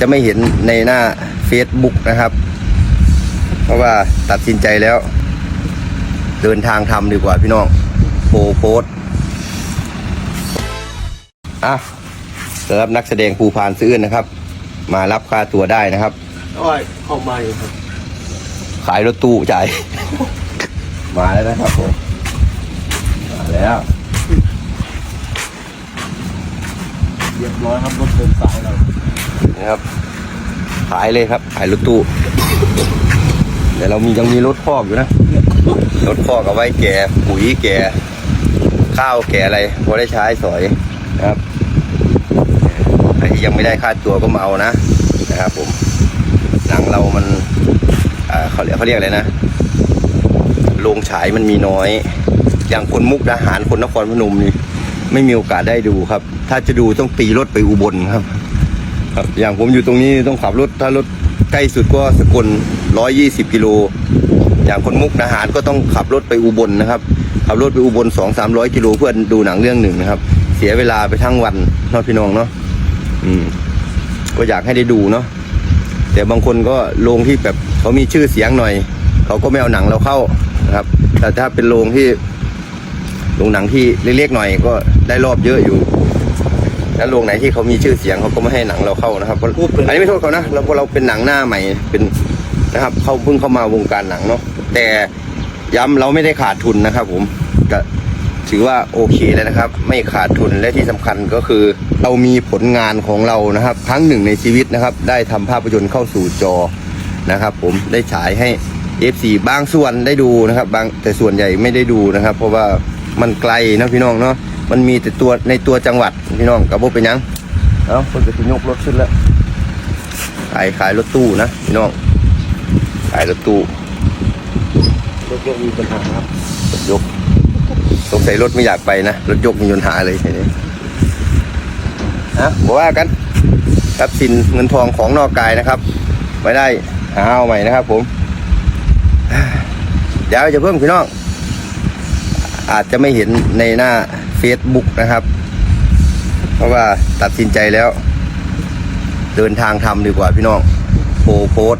จะไม่เห็นในหน้า Facebook นะครับ เพราะว่าตัดสินใจแล้ว เดินทางทำดีกว่าพี่น้องโพโพสต์อะสำหรับนักแสดงภูพานซื้อนะครับ มารับค่าตัวได้นะครับอ้อยออกมาอยู่ครับ ขายรถตู้จ่าย มาแล้วนะครับผม มาแล้ว เรียบร้อยครับรถเดินสายเรา นะครับ ขายเลยครับ ขายรถตู้เดี๋ยวเรามียังมีรถคอกอยู่นะรถคอกเอาไว้แก่ปุ๋ยแก่ ข้าวแก่อะไรพอได้ใช้สอยนะครับใครที่ยังไม่ได้ค่าตัวก็มาเอานะนะครับ ผมหนังเรามันเขาเรียกเขาเรียกอะไรนะโรงฉายมันมีน้อย อย่างคนมุกดาหารคนนครพนมนี่ไม่มีโอกาสได้ดูครับ ถ้าจะดูต้องตีรถไปอุบลครับ ครับอย่างผมอยู่ตรงนี้ต้องขับรถถ้ารถใกล้สุดก็สกลร้อยยี่สิบกิโลอย่างคนมุกดาหารก็ต้องขับรถไปอุบลนะครับ ขับรถไปอุบลสองสามร้อยกิโลเพื่อดูหนังเรื่องหนึ่งนะครับ เสียเวลาไปทั้งวันนาะพี่น้องเนาะอืมก็อยากให้ได้ดูเนาะแต่บางคนก็โรงที่แบบเขามีชื่อเสียงหน่อย เขาก็ไม่เอาหนังเราเข้านะครับ แต่ถ้าเป็นโรงที่โรงหนังที่เล็กๆหน่อยก็ได้รอบเยอะอยู่ แล้วโรงไหนที่เขามีชื่อเสียงเขาก็ไม่ให้หนังเราเข้านะครับเพราะอันนี้ไม่โทษเขานะเราเพราะเราเป็นหนังหน้าใหม่เป็นนะครับเขาเพิ่งเข้ามาวงการหนังเนาะแต่ย้ำเราไม่ได้ขาดทุนนะครับ ผมก็ถือว่าโอเคแล้วนะครับ ไม่ขาดทุนและที่สำคัญก็คือ เรามีผลงานของเรานะครับครั้งหนึ่งในชีวิตนะครับ ได้ทำภาพยนตร์เข้าสู่จอนะครับ ผมได้ฉายให้ F4 บางส่วนได้ดูนะครับ บางแต่ส่วนใหญ่ไม่ได้ดูนะครับ เพราะว่ามันไกลนะพี่น้องเนาะ มันมีแต่ตัวในตัวจังหวัดพี่น้องกับพวกเป็นหยังเอ้าคนจะยกรถขึ้นแล้วขายขายรถตู้นะพี่น้องขายรถตู้รถยกมีปัญหาครับรถยกสงสัยรถไม่อยากไปนะรถยกมีปัญหาเลยทีนี้นะบอกว่ากันทรัพย์สินเงินทองของนอกกายนะครับไม่ได้หาเอาใหม่นะครับ ผมเดี๋ยวจะเพิ่มพี่น้อง อาจจะไม่เห็นในหน้า Facebook นะครับ เพราะว่าตัดสินใจแล้ว เดินทางทำดีกว่าพี่น้องโพโพส